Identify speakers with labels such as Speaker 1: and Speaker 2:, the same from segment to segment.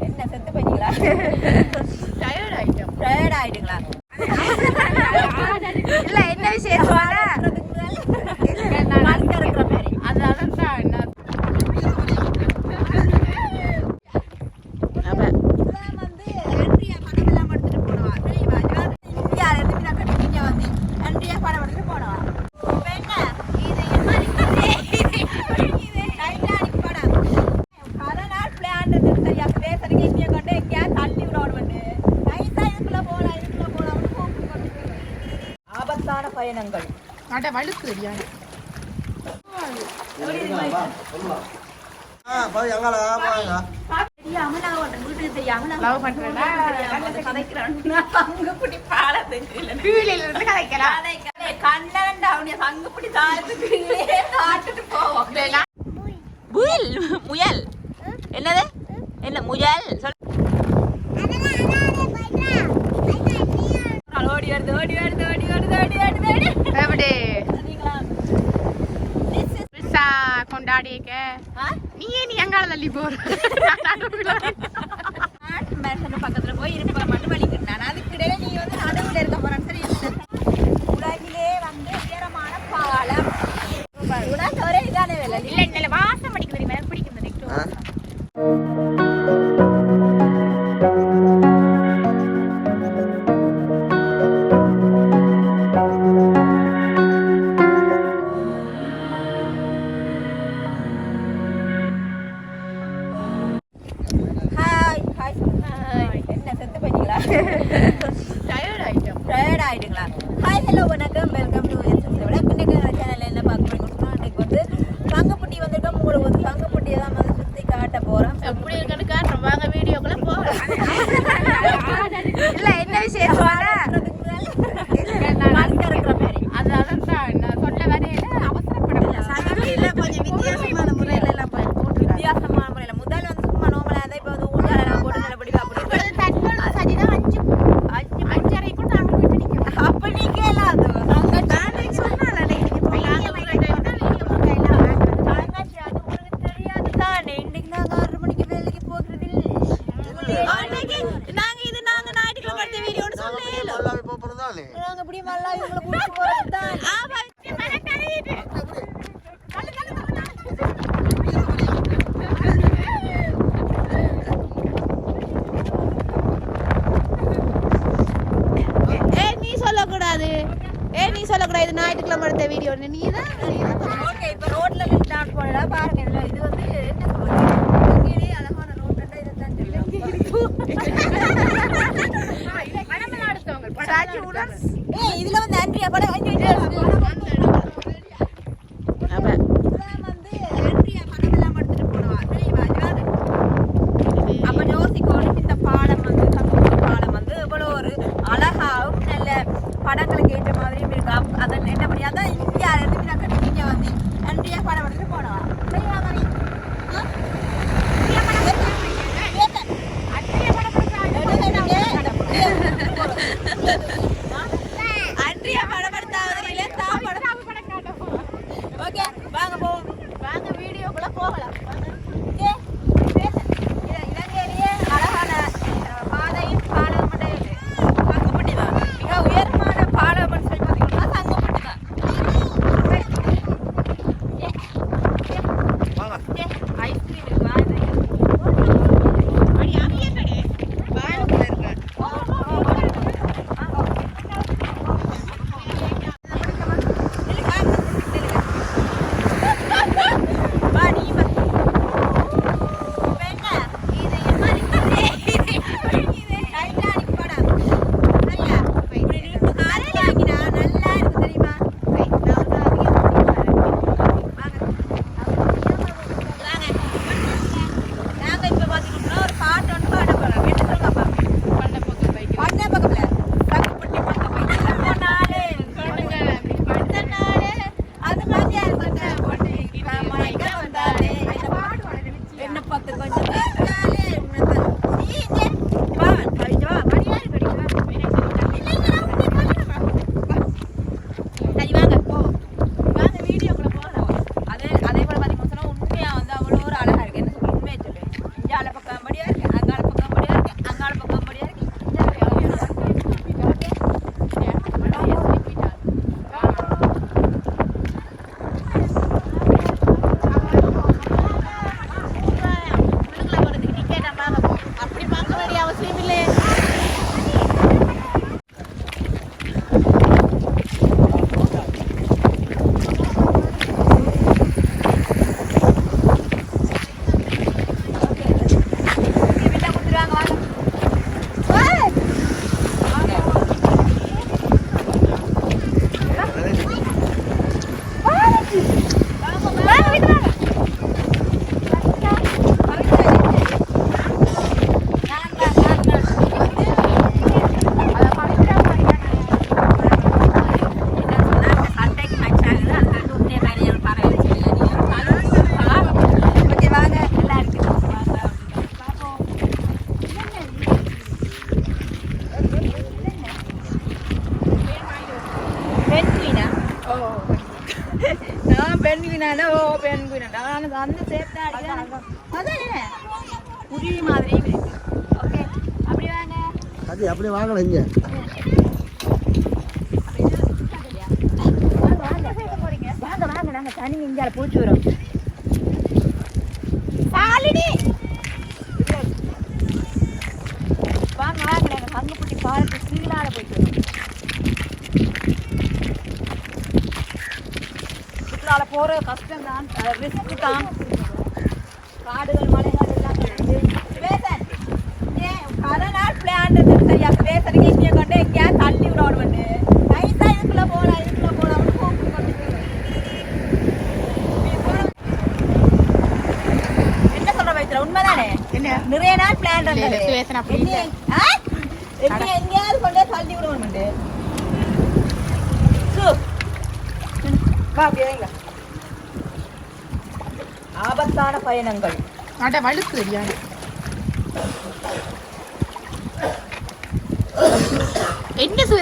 Speaker 1: என்ன செத்து
Speaker 2: பண்ணிக்கலாம் வழுக்குது
Speaker 1: பியானி
Speaker 2: லவ் பண்றேன்னா சங்குப்பிடி
Speaker 1: முயல். என்னது? என்ன முயல்? சொல். ஓடி வருது ஓடி வருது ஓடி வருது ஓடி வருது ஓடி
Speaker 2: வருது.
Speaker 1: பெருசா
Speaker 2: கொண்டாடியக்க நீயே நீ எங்கால தள்ளி போற?
Speaker 1: பக்கத்துல போய் இருக்க மண் வலிக்கிறேன் நான் அதுக்கிடையே நீ வந்து நடுவில் இருக்க போறேன்னு சரி உலகிலே வந்து உயரமான பாலம். உலக ஒரே
Speaker 2: இல்லை இல்லை வாசம் அடிக்க
Speaker 1: அன்னைக்கு நாங்க இது நாங்க ஞாயிற்றுக்கிழமை எடுத்த வீடியோன்னு சொல்லல நாங்க இப்படி மல்லா இவங்களை கூட்டிட்டு
Speaker 3: போறதுதான். அப்படியே வாங்கலாம் இங்கே.
Speaker 1: வாங்க வாங்க நாங்க தனி இங்கால பூச்சி வரோம். வாங்க வாங்க நாங்க பங்குப்பட்டி பாலத்து போயிட்டு வரோம். சுற்றுலால போற கஷ்டம் தான் ரிஸ்க் தான். காடுகள் மலைகள் எல்லாம் இருக்கு சுவேசன் ஏன் பல நாள் பிளான் கொண்டு எங்கேயாவது தள்ளி விடணும் இதுக்குள்ள போகலாம் இதுக்குள்ள கூப்பிட்டு என்ன சொல்ற உண்மைதானே?
Speaker 2: என்ன?
Speaker 1: நிறைய நாள் பிளான் இருந்தது. எங்கேயாவது கொண்டே தள்ளி விடணும் வைங்க. ஆபத்தான பயணங்கள்.
Speaker 2: அட வழுக்கு தெரியாது என்ன சுவேசன் எங்க ஏறி இருக்கிறீங்க
Speaker 1: எப்படி இருக்கு
Speaker 3: வா,
Speaker 1: வைத்திர?
Speaker 3: சொல்லலாம். போட வேண்டாம்
Speaker 1: வைத்திரா போனுங்குண்டோ போனு
Speaker 3: எங்க இடங்க அப்படியா
Speaker 1: சரியா போ- போன வழியா போ. போன வழியா போடு.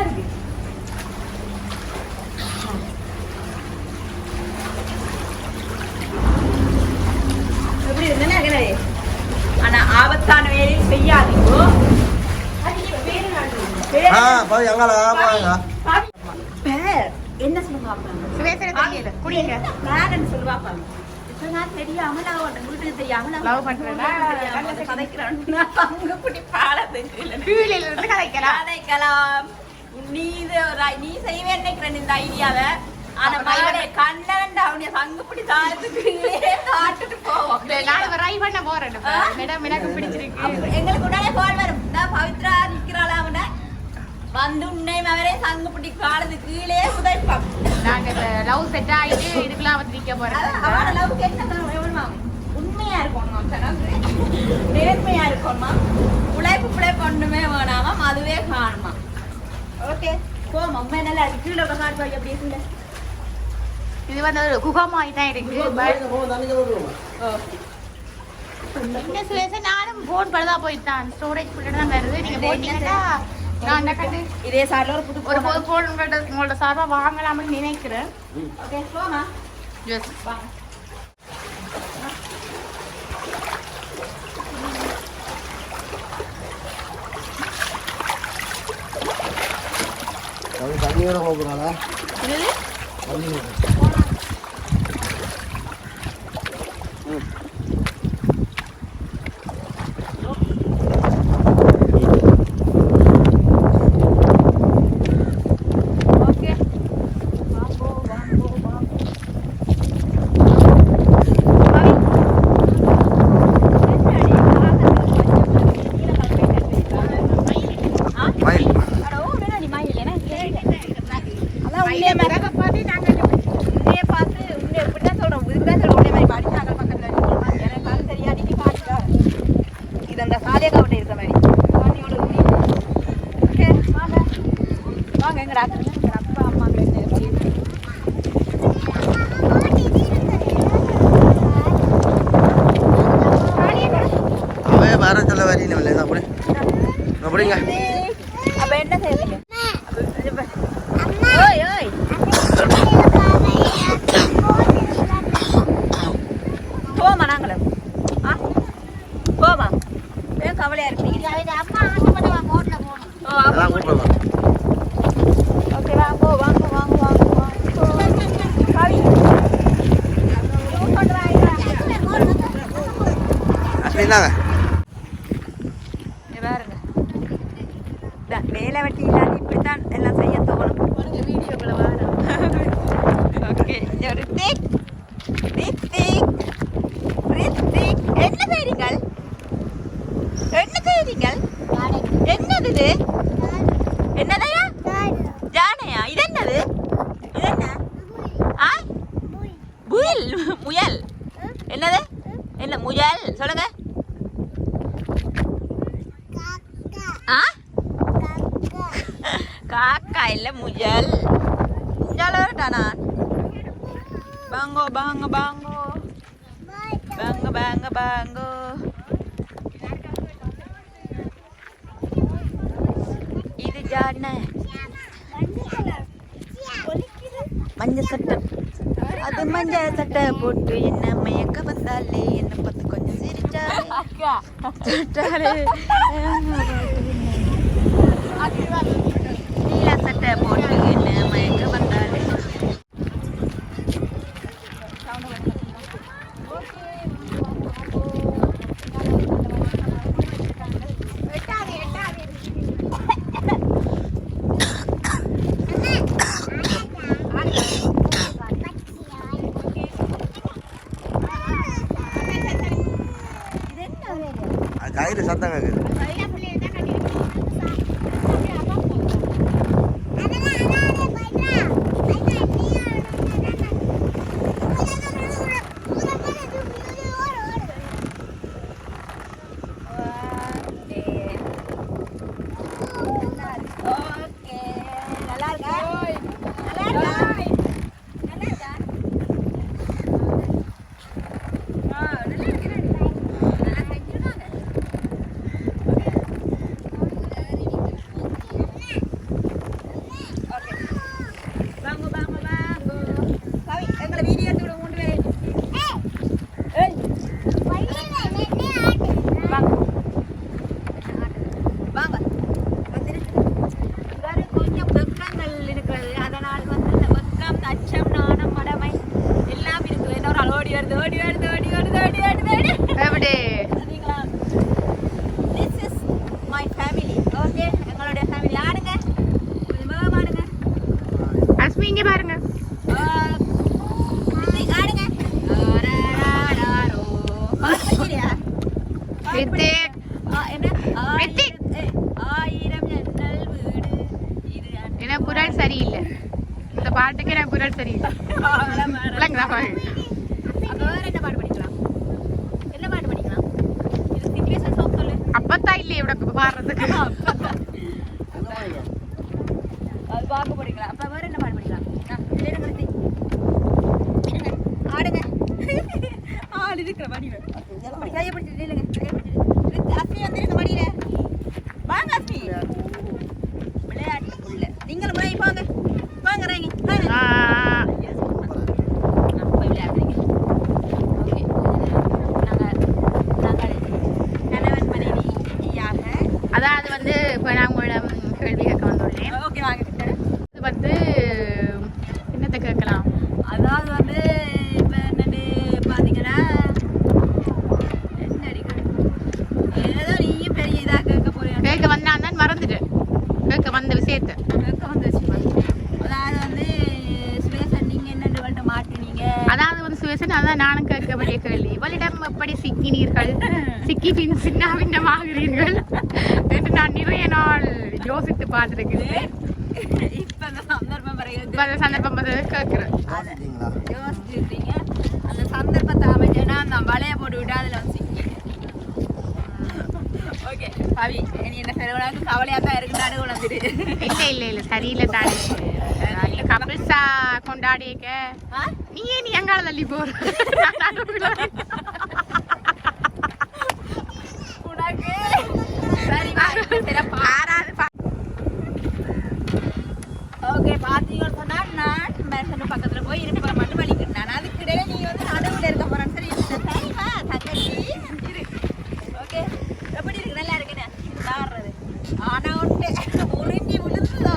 Speaker 1: இருக்கு. நேடி? ஆனா ஆபத்தான வேலையில் செய்யாதீங்கோ. என்ன
Speaker 2: தெரியல குடிங்க
Speaker 1: பேரன் தெரியாம உன்னை வீட்டுக்கு தெரியாம நான்
Speaker 2: Love பண்றேனா?
Speaker 1: தெரியாம வந்து கதைக்கிறேன்னா அங்க குடி பாலத்துக்கு
Speaker 2: இருந்து கதைக்கலாம்.
Speaker 1: கதைக்கலாம். நீ இது நீ செய்வேன் நினைக்கிறேன் இந்த ஐடியாவை. ஆனா மயிலே கண்ணன் அவனுடைய சங்குப்பிடி தாளத்துக்கு காட்டுட்டு போவோம்.
Speaker 2: நான் ட்ரை பண்ண போறேன். இப்ப. மேடம் எனக்கு பிடிச்சிருக்கு.
Speaker 1: எங்களுக்கு உடனே கால் வரும். பவித்ரா நிக்கிறாளா அவன? வந்து உன்னை அவரே சங்குப்பிடி காலத்துக்கு கீழே உதைப்பான்
Speaker 2: நாங்க இந்த லவ் செட் ஆயிட்டு இதுக்கெல்லாம் வந்து நிக்க போறோம்.
Speaker 1: என்ன தரும் எவ்வளவு உண்மையா இருக்கணுமா நேர்மையா இருக்கணுமா உழைப்பு பிழைப்பு ஒண்ணுமே வேணாமா அதுவே காணுமா ஓகே போமா அம்மா நல்லா இருக்கு கீழே உட்காந்து அப்படி இருக்குல்ல
Speaker 2: இது வந்து ஒரு குகமாய் தான் இருக்கு. பட் என்ன சுவேசன் நானும் போன் பழுதா போயிட்டான். ஸ்டோரேஜ் ஃபுல்லாக தான் வருது. நீங்க போட்டீங்கன்னா நான் என்ன கண்டு
Speaker 1: இதே சார்ல ஒரு புது
Speaker 2: ஒரு போது போன் உங்கள்ட்ட உங்களோட சார்பாக வாங்கலாம்னு நினைக்கிறேன்.
Speaker 1: ஓகே போமா
Speaker 2: எஸ்
Speaker 1: வாங்க
Speaker 3: தண்ணி வேற போக்குறாளா
Speaker 2: என்னது?
Speaker 3: தண்ணி
Speaker 1: nada. Barangga Banggo. இது ஜான மஞ்ச சட்டை. அது மஞ்ச சட்டை போட்டு என்ன மயக்க வந்தாலே? என்ன பார்த்து கொஞ்சம் சிரிச்சாலே? நீலா சட்டை போட்டு என்ன மயக்க Bye. இருக்கிற வடிவு. கையை பிடிச்சிட்டு இல்லைங்க கையை பிடிச்சிட்டு அசையை வந்துருங்க
Speaker 2: வடியில. சிக்கி பின் சின்ன பின்னமாகிறீர்கள் என்று நான் நிறைய நாள் யோசித்து பார்த்துருக்கிறேன்.
Speaker 1: இப்போ அந்த சந்தர்ப்பம்
Speaker 2: இப்போ அந்த சந்தர்ப்பம் கேட்குறேன்.
Speaker 1: யோசிச்சுட்டீங்க அந்த சந்தர்ப்பத்தை அமைச்சேன்னா நான் வலைய போட்டு விட்டு அதில் வந்து ஓகே பவி நீ என்ன செலவுனாக்கு கவலையாக தான் இருக்குன்னு
Speaker 2: இல்லை இல்லை இல்லை சரியில்லை தானே. கபில்ஸா
Speaker 1: கொண்டாடியக்க
Speaker 2: நீ ஏன் நீ எங்கால தள்ளி போற?
Speaker 1: ஓகே பார்த்தீங்கன்னு சொன்னால் நான் மேரசன் பக்கத்தில் போய் இருக்கிற மட்டும் வலிக்கிறேன் நான் அதுக்கிடையே நீ வந்து நடுவில் இருக்க போகிறேன் சரி சரிமா தங்கச்சி ஓகே எப்படி இருக்கு? நல்லா இருக்குன்னு? ஆடுறது ஆனால் உண்டு உளுஞ்சி விழுந்துதோ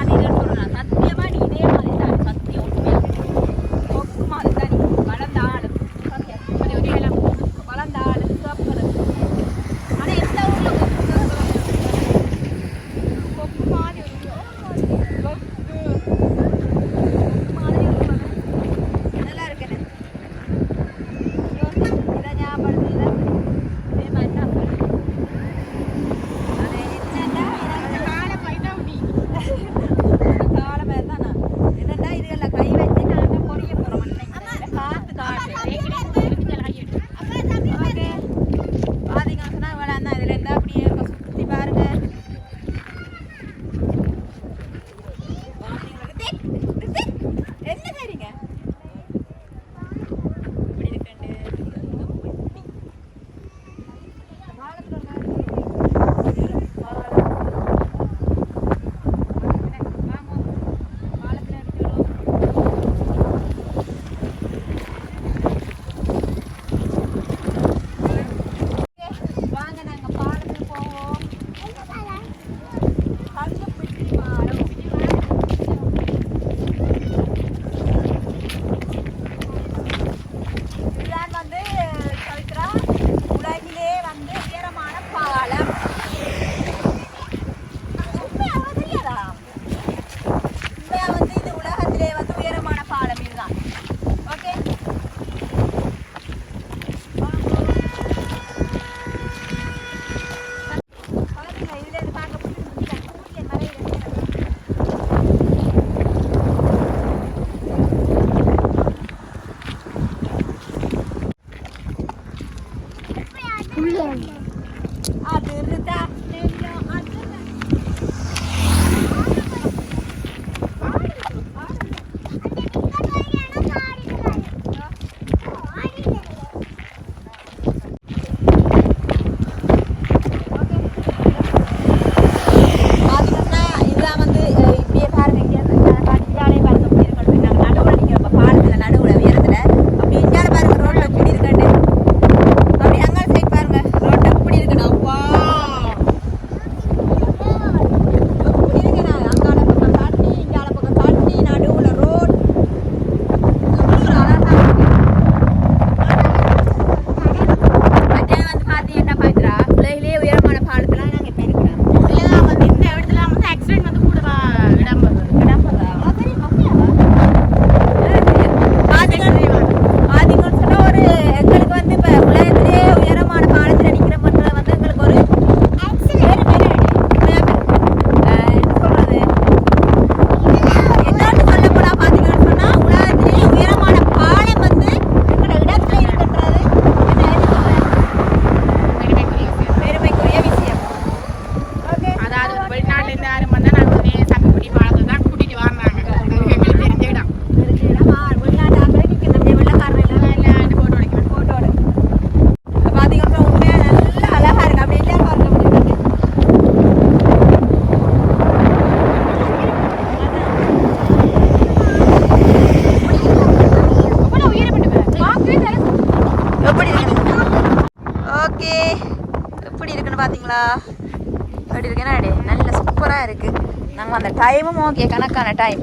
Speaker 1: டைமும் ஓகே கணக்கான டைம்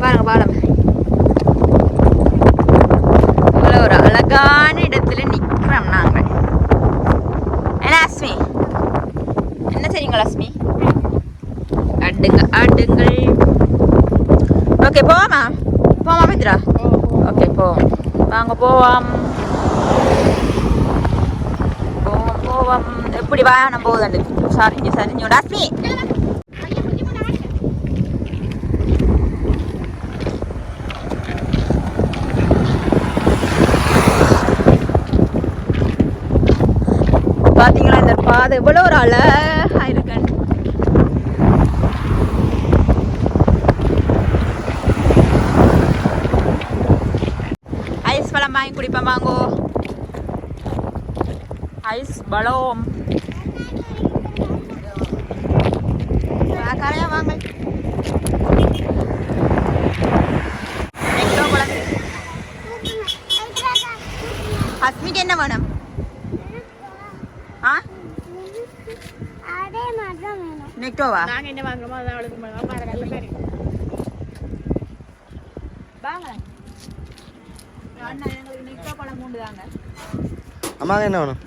Speaker 1: பாருங்க பாலம் இவ்வளோ ஒரு அழகான இடத்துல நிற்கிறோம் நாங்கள் என்ன அஸ்மி என்ன செய்யுங்கள் அஸ்மி அடுங்க அடுங்கள் ஓகே போவாமா போமா மித்ரா ஓகே போவோம் வாங்க போவோம் போவோம் போவோம் எப்படி வாகனம் போகுது சரிஞ்சு சரிஞ்சு அஸ்மி பாத்தீங்களா இந்த பாதை? இவ்வளோ ஒரு அழகா இருக்கு ஐஸ் பழம் வாங்கி குடிப்போம் வாங்கோ ஐஸ் பழம். கரையா வாங்க. ஹஸ்மிக்கு என்ன வேணும் ஆ
Speaker 4: அதே மாதிரி தான் வேணும்
Speaker 1: நெக்டோவா
Speaker 2: நாங்க என்ன வாங்குறோமோ அதான் அவளுக்கு வாங்க பாருங்க நல்ல மாதிரி
Speaker 1: வாங்க. அண்ணா எங்களுக்கு நெக்டோ பழம் மூண்டு தாங்க
Speaker 3: அம்மாவுக்கு என்ன வேணும்?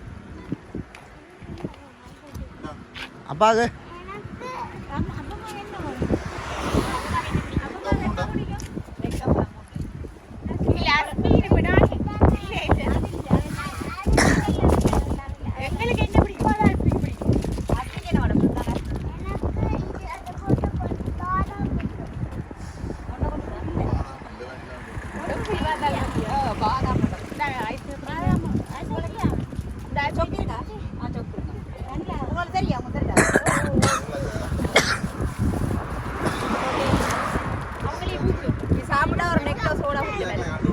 Speaker 3: அப்பாவுக்கு
Speaker 2: இல்ல அஸ்மி இப்ப நான் எங்களுக்கு என்ன பிடிக்குமோ அதான் அஸ்மிக்கு பிடிக்கும்
Speaker 1: ஹஸ்மிக்கு என்ன வேணும் தாங்க
Speaker 4: எனக்கு இது அதை போட்டு போட்டு பாதாம் பிடிக்கும்.
Speaker 1: பாதாம் பழம்
Speaker 2: இந்தாங்க, ஐஸ்
Speaker 4: பாதாம் அது இல்லையா?
Speaker 1: இந்த சொக்கு இருக்கா ஆ சொக்கு இருக்கா உங்களுக்கு தெரியும் உங்களுக்கு தெரியாது
Speaker 2: அவங்களே கூப்பிடும்
Speaker 1: நீ சாப்பிட்டா ஒரு நெக்டோ சோடா குடிக்கலாம்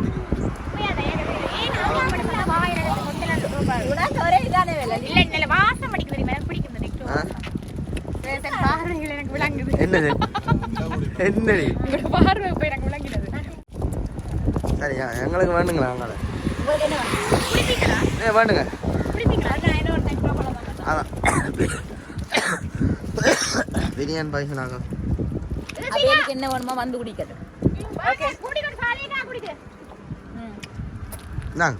Speaker 1: உனக்கு ஒரே இதானே வேலை
Speaker 2: இல்ல இல்ல வாசம் அடிக்க தெரியுமா எனக்கு பிடிக்கும் இந்த நெக்டோ
Speaker 3: ஆ?
Speaker 2: பார்வைகள் எனக்கு விளங்குது
Speaker 3: என்னது
Speaker 2: சரி பார்வை போய் எனக்கு விளங்கினது
Speaker 3: சரியா எங்களுக்கு வேணுங்களா அங்கே ஏ வேணுங்க
Speaker 1: அதான்
Speaker 3: பிரியாணி பாய்சன்
Speaker 1: நாங்கள் என்ன வேணுமா வந்து குடிக்கிறது
Speaker 2: ஓகே
Speaker 1: நான்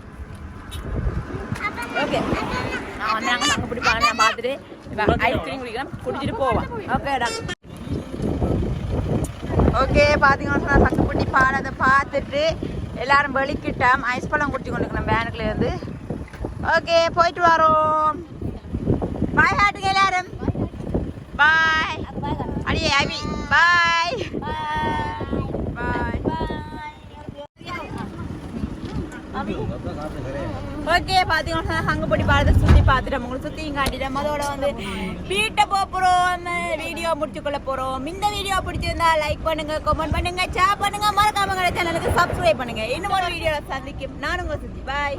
Speaker 1: வந்தாங்க நாங்கள் நான் பார்த்துட்டு ஐஸ்கிரீம் குடிக்கலாம் குடிச்சிட்டு போவோம் ஓகேடா ஓகே பார்த்தீங்கன்னா சொன்னா சக்குப்பட்டி பாடத்தை பார்த்துட்டு எல்லாரும் வெளிக்கிட்டோம். ஐஸ் பழம் குடிச்சு கொண்டுக்கணும் பேனுக்குல இருந்து. ஓகே போயிட்டு வரோம். பாய் ஹாட்டுங்க எல்லாரும். பாய் அடியே அபி பாய் பாய் ஓகே பார்த்தீங்கன்னா சங்கப்படி பாடத்தை சுற்றி பார்த்துட்டோம் உங்களை சுற்றியும் காட்டிட்டோம். அதோட வந்து வீட்டை போக போகிறோம் வீடியோ முடிச்சுக்கொள்ள போகிறோம் இந்த வீடியோ பிடிச்சிருந்தா லைக் பண்ணுங்க கமெண்ட் பண்ணுங்க ஷேர் பண்ணுங்க. மறக்காம சேனலுக்கு சப்ஸ்கிரைப் பண்ணுங்க. இன்னும் ஒரு வீடியோவில் சந்திக்கும். நானும் உங்களை சுற்றி பாய்